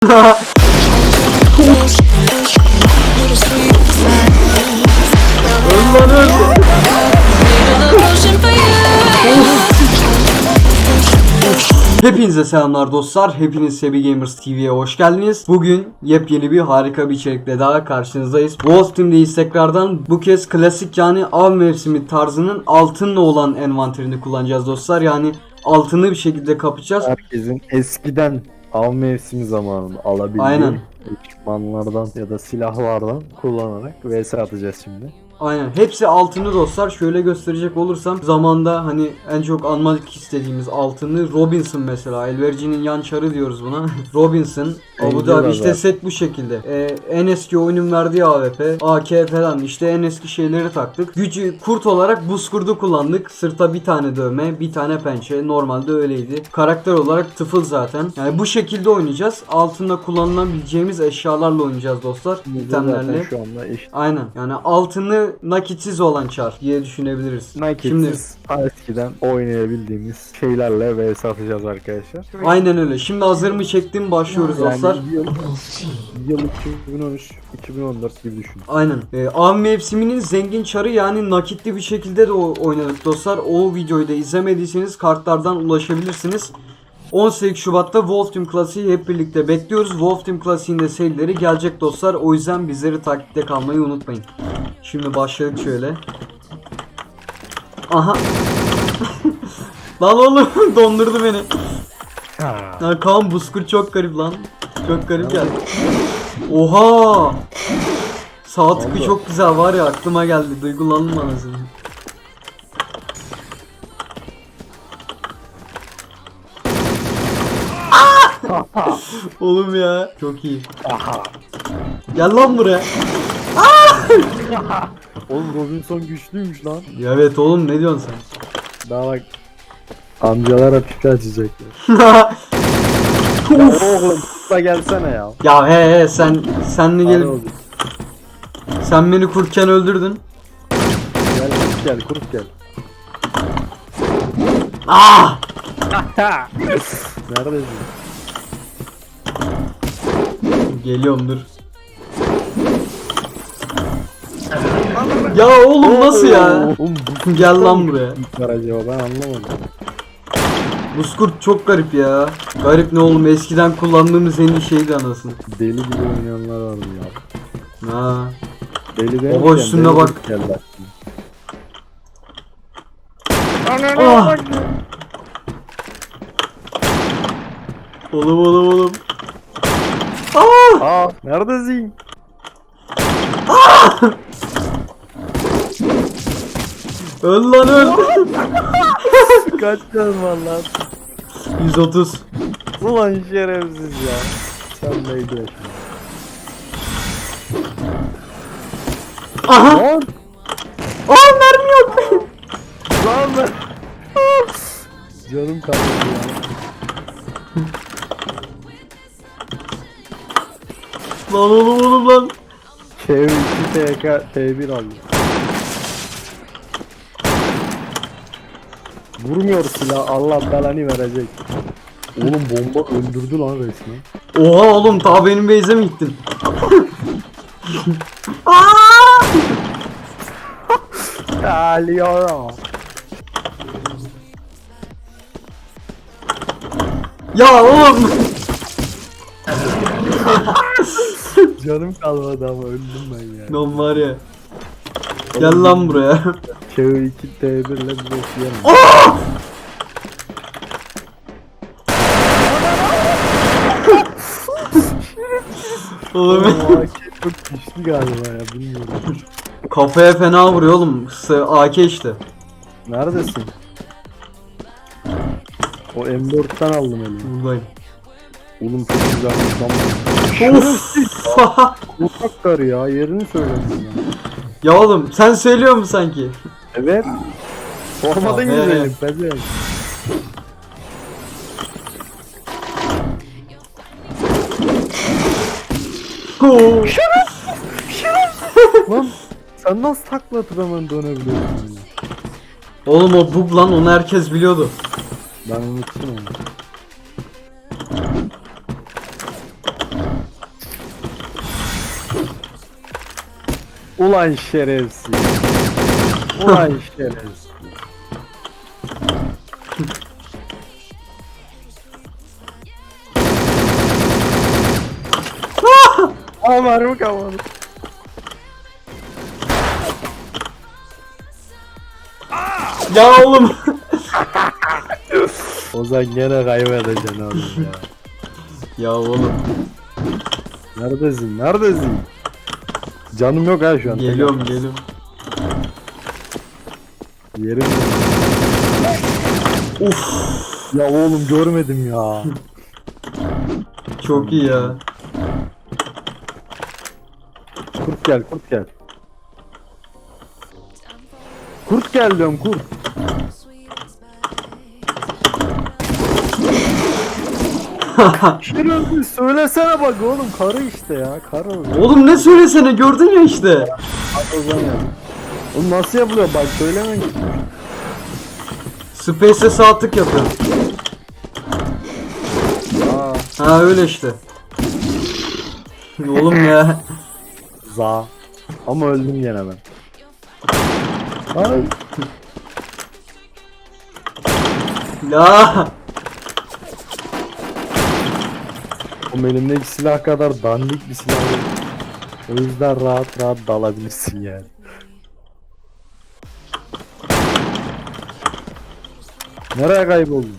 Hepinize selamlar dostlar. Hepiniz Sebi Gamers TV'ye hoş geldiniz. Bugün yepyeni bir harika bir içerikle daha karşınızdayız. Wolf Team'deyiz tekrardan. Bu kez klasik yani av mevsimi tarzının altınla olan envanterini kullanacağız dostlar. Yani altını bir şekilde kapacağız. Herkesin eskiden av mevsimi zamanında alabildiği Aynen. ekipmanlardan ya da silahlardan kullanarak vs atacağız şimdi. Aynen. Hepsi altını dostlar. Şöyle gösterecek olursam zamanda hani en çok anmak istediğimiz altını Robinson mesela. Elverici'nin yan çarı diyoruz buna. Robinson. Abu Dhabi işte set bu şekilde. Ee, en eski oyunun verdiği AWP, AK falan işte en eski şeyleri taktık. Gücü kurt olarak buz kurdu kullandık. Sırta bir tane dövme, bir tane pençe. Normalde öyleydi. Karakter olarak tıfıl zaten. Yani bu şekilde oynayacağız. Altında kullanılabileceğimiz eşyalarla oynayacağız dostlar. Bizde zaten İtemlerle. şu anda eşit. Aynen. Yani altını nakitsiz olan çar diye düşünebiliriz. Nakitsiz eskiden oynayabildiğimiz şeylerle vs atacağız arkadaşlar. Aynen öyle. Şimdi hazır mı çektim başlıyoruz dostlar. Yani yıl, yıl 2013 2014 gibi düşün. Aynen. Ee, av mevsiminin zengin çarı yani nakitli bir şekilde de oynadık dostlar. O videoyu da izlemediyseniz kartlardan ulaşabilirsiniz. 18 Şubat'ta Wolf Team Klasiği hep birlikte bekliyoruz. Wolf Team Klasiği'nde serileri gelecek dostlar. O yüzden bizleri takipte kalmayı unutmayın. Şimdi başladık şöyle. Aha. lan oğlum dondurdu beni. Lan Kaan Buzkur çok garip lan. Çok garip geldi. Oha! Sağ tıkı çok güzel var ya aklıma geldi. Duygulandım anasını. Oğlum ya. Çok iyi. Gel lan buraya. Oğlum Robinson güçlüymüş lan. Ya evet oğlum ne diyorsun Daha bak amcalara pipi açacaklar. sen? ya oğlum da gelsene ya. ya he he sen senle Gel. gel sen beni kurtken öldürdün. Gel kurup gel kurup gel. Ah! Neredesin? Geliyorum dur. Ya oğlum nasıl ya? Oğlum bu Gel lan buraya. var acaba ben anlamadım. Buzkurt çok garip ya. Garip ne oğlum eskiden kullandığımız en iyi şeydi anasını. Deli gibi oynayanlar vardı ya. Ha. Deli Baba demişken üstüne deli bak. Geldi Ah! Oğlum oğlum oğlum. Aa! Aa neredesin? Öl lan öl. Kaç can var lan? 130. Ulan şerefsiz ya. Sen neydi ya? Aha! Lan! Aa mermi yok. Lan! Canım kaldı lan oğlum oğlum lan. Kev 2 TK T1 aldı. Vurmuyor silah Allah belanı verecek. Oğlum bomba öldürdü lan resmen. Oha oğlum ta benim base'e mi gittin? Geliyorum. Ya oğlum. Canım kalmadı ama öldüm ben ya. Lan var ya. Gel lan buraya. Kev 2 T1 ile okuyamam. Oğlum. Oğlum AK çok güçlü galiba ya bilmiyorum. Kafaya fena vuruyor oğlum. S- AK işte. Neredesin? O M4'ten aldım elime. Buradayım. Oğlum çok güzelmiş lan. Of. Korkak karı ya yerini söyledim ya. ya oğlum sen söylüyor musun sanki? Evet. Ki he. benim pezevenk. Oo. Lan sen nasıl takla atıp hemen dönebiliyorsun? Oğlum o bug lan onu herkes biliyordu. Ben unuttum onu. Ulan şerefsiz. Ulan şerefsiz. Aa mermi kalmadı. Ya oğlum. Ozan gene kaybedeceksin oğlum ya. ya oğlum. Neredesin? Neredesin? Canım yok ha şu an. Geliyorum geliyorum. Yerim. Uf. Ya oğlum görmedim ya. Çok iyi ya. Kurt gel, kurt gel. Kurt gel diyorum kurt. Şirin söylesene bak oğlum karı işte ya karı. Oğlum ne söylesene gördün ya işte. Ozan ya. Oğlum nasıl yapılıyor bak söyleme ki. Space'e sağ tık yapıyor. Aa, Ha öyle işte. Oğlum ya. za. Ama öldüm gene ben. Ay. Ya. O elimdeki silah kadar dandik bir silah yok. O yüzden rahat rahat dalabilirsin yani. Nereye kayboldun?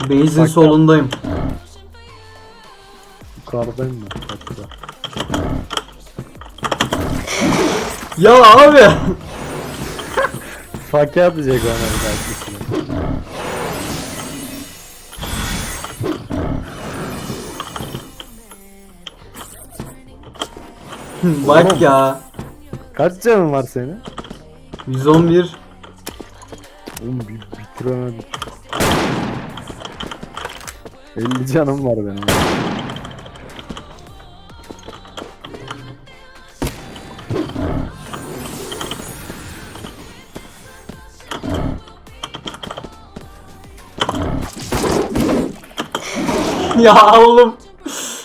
Base'in Bak- solundayım. Yukarıdayım ben. Hatta. Ya abi. Fakir atacak bana bir dakika. Bak ya. Kaç canın var senin? 111. Oğlum bir bitiremedim. 50 canım var benim. Ya oğlum.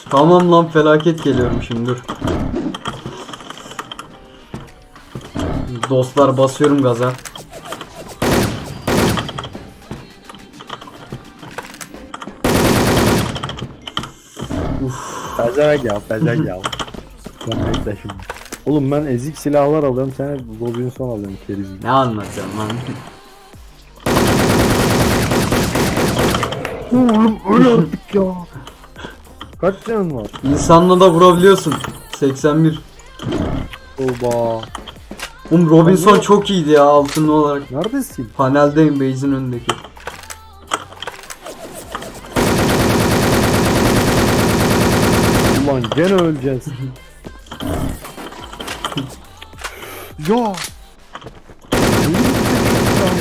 Tamam lan felaket geliyorum şimdi dur. Dostlar basıyorum gaza. Pezevenk ya, pezevenk ya. Sen bekle şimdi. Oğlum ben ezik silahlar alıyorum, sen hep Robinson alıyorsun keriz. Ne anlatacağım lan? Oğlum öyle artık ya. Kaç canın var? İnsanla da vurabiliyorsun. 81. Oba. Oğlum Robinson çok iyiydi ya altınlı olarak. Neredesin? Paneldeyim base'in önündeki. Ulan gene öleceğiz. ya.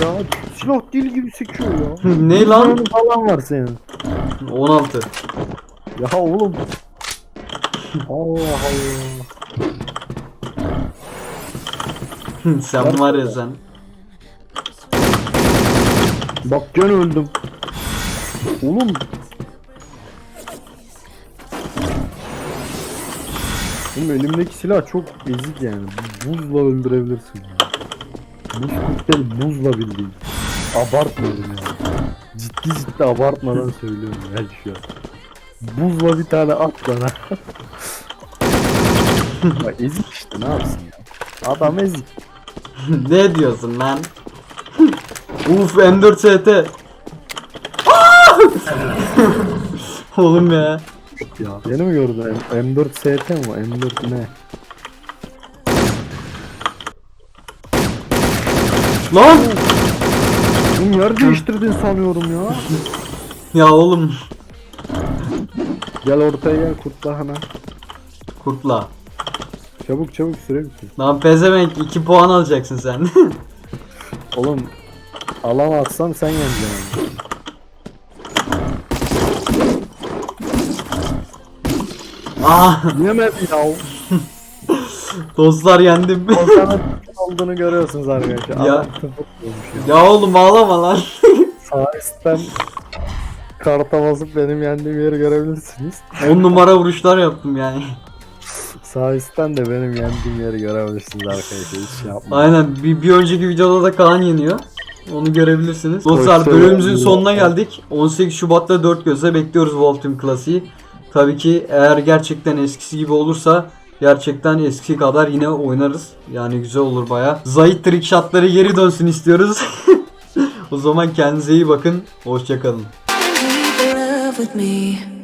Ya. Silah dil gibi sekiyor ya. ne lan? Falan var senin. 16. Ya oğlum. Allah Allah. sen var ya sen. Bak gene öldüm. Oğlum. Oğlum elimdeki silah çok ezik yani. Buzla öldürebilirsin ya. Buz kurtları buzla bildiğin. Abartmıyorum ya. Ciddi ciddi abartmadan söylüyorum ya şu an. Buzla bir tane at bana. Bak ezik işte ne yapsın ya. Adam ezik. ne diyorsun lan? Uf M4 ST. Oğlum ya. Ya. Yeni mi gördün? M- M4 ST mi? o? M4 ne? Lan! Oğlum yer değiştirdin sanıyorum ya. Ya oğlum. Gel ortaya gel kurtla hemen. Kurtla. Çabuk çabuk süre bitiyor. Lan pezevenk 2 puan alacaksın sen. Oğlum alamazsam sen yeneceksin. ah Yemedi ya. dostlar yendim. Sana olduğunu görüyorsunuz arkadaşlar. Ya. ya oğlum ağlama lan. Sağ üstten karta basıp benim yendiğim yeri görebilirsiniz. 10 numara vuruşlar yaptım yani. Sağ üstten de benim yendiğim yeri görebilirsiniz arkadaşlar. Hiç şey yapmayın. Aynen bir, bir önceki videoda da Kaan yeniyor. Onu görebilirsiniz. Dostlar bölümümüzün sonuna geldik. 18 Şubat'ta 4 gözle bekliyoruz Wolf Team Klasiği. Tabii ki eğer gerçekten eskisi gibi olursa gerçekten eski kadar yine oynarız. Yani güzel olur baya. Zayit trick shotları geri dönsün istiyoruz. o zaman kendinize iyi bakın. Hoşçakalın. with me.